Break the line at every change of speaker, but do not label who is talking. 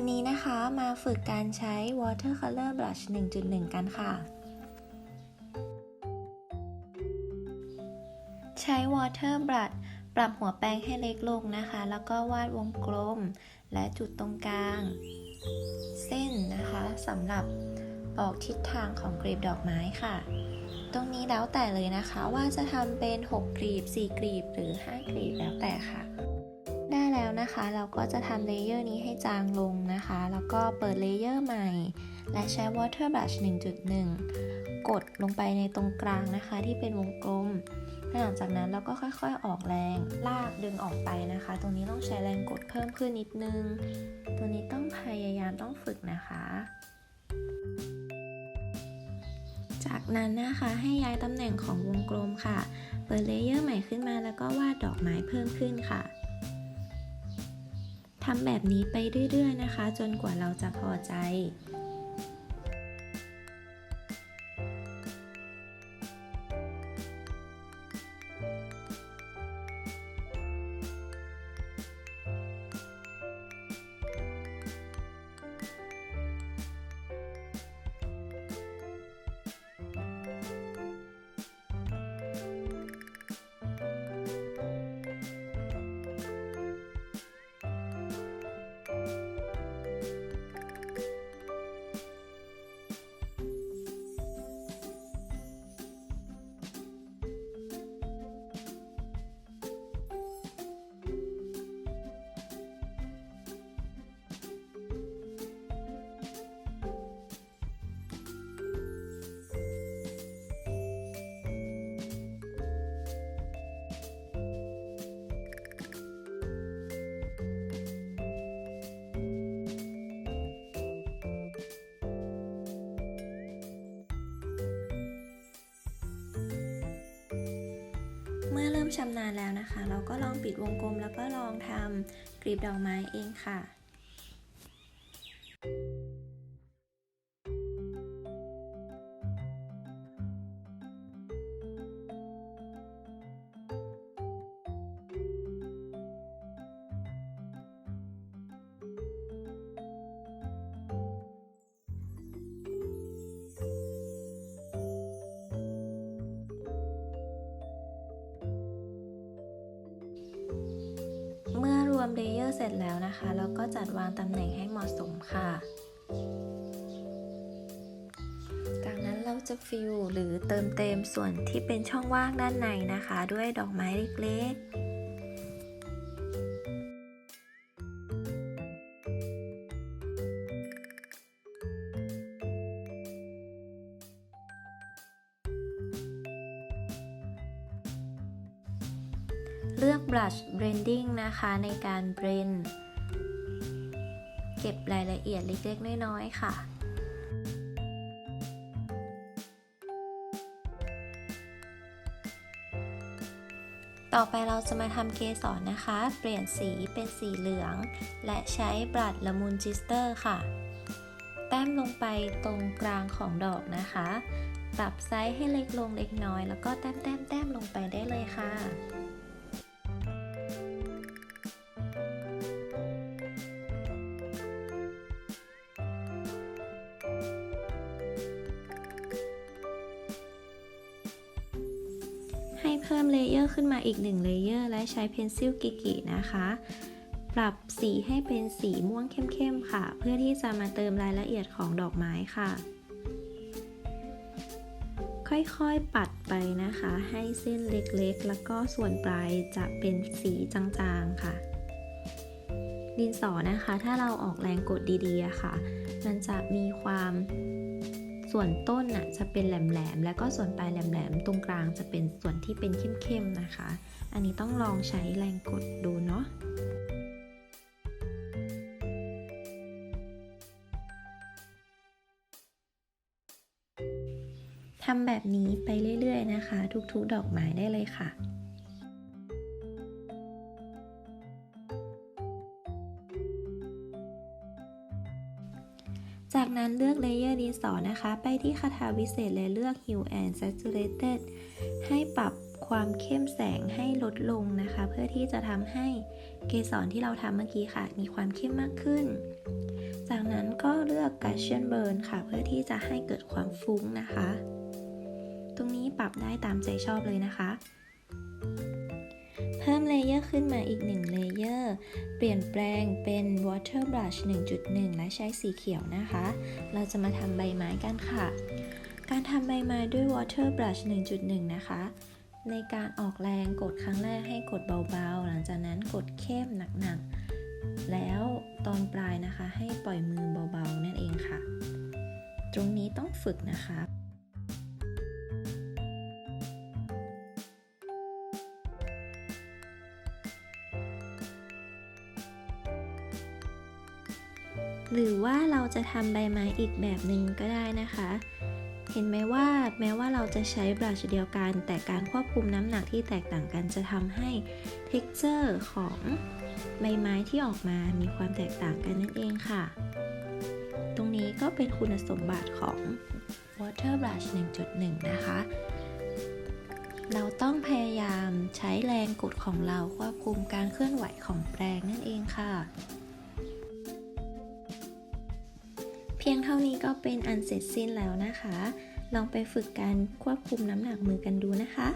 วันนี้นะคะมาฝึกการใช้ watercolor brush 1.1 กันค่ะ ใช้ water brush ปรับหัวแปรงให้เล็กลงนะคะ แล้วก็วาดวงกลม และจุดตรงกลาง เส้นนะคะสำหรับบอกทิศทางของกลีบดอกไม้ค่ะ ตรงนี้แล้วแต่เลยนะคะว่าจะทำเป็น 6กลีบ 4กลีบ หรือ 5กลีบแล้วแต่ค่ะ ได้แล้วนะคะ เราก็จะทำเลเยอร์นี้ให้จางลงนะคะ แล้วก็เปิดเลเยอร์ใหม่ และใช้ water brush 1.1 กดลงไปในตรงกลางนะคะ ที่เป็นวงกลม หลังจากนั้นเราก็ค่อยๆ ออกแรง ลากดึงออกไปนะคะ ตรงนี้ต้องใช้แรงกดเพิ่มขึ้นนิดนึง ตัวนี้ต้องพยายามต้องฝึกนะคะจากนั้นนะคะให้ย้ายตำแหน่งของวงกลมค่ะ เปิดเลเยอร์ใหม่ขึ้นมาแล้วก็วาดดอกไม้เพิ่มขึ้นค่ะ ทำแบบนี้ไปเรื่อยๆนะคะ จนกว่าเราจะพอใจ มื่อเริ่มชำนาญแล้วนะคะ เราก็ลองปิดวงกลมแล้วก็ลองทำกลีบดอกไม้เองค่ะ เลเยอร์เสร็จแล้วนะคะ เราก็จัดวางตำแหน่งให้เหมาะสมค่ะ จากนั้นเราจะฟิลหรือเติมเต็มส่วนที่เป็นช่องว่างด้านในนะคะ ด้วยดอกไม้เล็กๆ เลือก brush blending นะคะในการเบรนเก็บรายละเอียดเล็กๆ น้อยๆ ค่ะต่อไปเราจะมาทำเกสรนะคะ เปลี่ยนสีเป็นสีเหลือง และใช้บลัดละมุนจิสเตอร์ค่ะ แต้มลงไปตรงกลางของดอกนะคะ ปรับไซส์ให้เล็กลงเล็กน้อย แล้วก็แต้มแต้มแต้มลงไปได้เลยค่ะ เพิ่มเลเยอร์ขึ้นมาอีก1เลเยอร์และใช้เพนซิลกิกินะคะ ปรับสีให้เป็นสีม่วงเข้มๆค่ะ เพื่อที่จะมาเติมรายละเอียดของดอกไม้ค่ะ ค่อยๆปัดไปนะคะ ให้เส้นเล็กๆ แล้วก็ส่วนปลายจะเป็นสีจางๆค่ะ ดินสอนะคะ ถ้าเราออกแรงกดดีๆค่ะ มันจะมีความ ส่วนต้นน่ะจะเป็นแหลมๆ แล้วก็ส่วนปลายแหลมๆ ตรงกลางจะเป็นส่วนที่เป็นเข้มๆ นะคะ อันนี้ต้องลองใช้แรงกดดูเนาะทำแบบนี้ไปเรื่อยๆ นะคะ ทุกๆ ดอกไม้ได้เลยค่ะ จากนั้นเลือกเลเยอร์ดินสอนะคะ ไปที่คาถาวิเศษและเลือก Hue and Saturated ให้ปรับความเข้มแสงให้ลดลงนะคะ เพื่อที่จะทำให้เกสรที่เราทำเมื่อกี้ค่ะ มีความเข้มมากขึ้น จากนั้นก็เลือก Gaussian Burn ค่ะ เพื่อที่จะให้เกิดความฟุ้งนะคะ ตรงนี้ปรับได้ตามใจชอบเลยนะคะ พิ่มเลเยอร์ขึ้นมาอีก1เลเยอร์ เปลี่ยนแปลงเป็น Water Brush 1.1 และใช้สีเขียวนะคะ เราจะมาทำใบไม้กันค่ะ การทำใบไม้ด้วย Water Brush 1.1 นะคะ ในการออกแรงกดครั้งแรกให้กดเบาๆ หลังจากนั้นกดเข้มหนักๆ แล้วตอนปลายนะคะให้ปล่อยมือเบาๆ นั่นเองค่ะ ตรงนี้ต้องฝึกนะคะ หรือว่าเราจะทำใบไม้อีกแบบหนึ่งก็ได้นะคะ เห็นไหมว่าแม้ว่าเราจะใช้บรัชเดียวกัน แต่การควบคุมน้ำหนักที่แตกต่างกันจะทำให้ texture ของใบไม้ที่ออกมามีความแตกต่างกันนั่นเองค่ะ ตรงนี้ก็เป็นคุณสมบัติของ water brush 1.1 นะคะ เราต้องพยายามใช้แรงกดของเราควบคุมการเคลื่อนไหวของแปรงนั่นเองค่ะ พียงเท่านี้ก็เป็นอันเสร็จสิ้นแล้วนะคะ ลองไปฝึกการควบคุมน้ำหนักมือกันดูนะคะ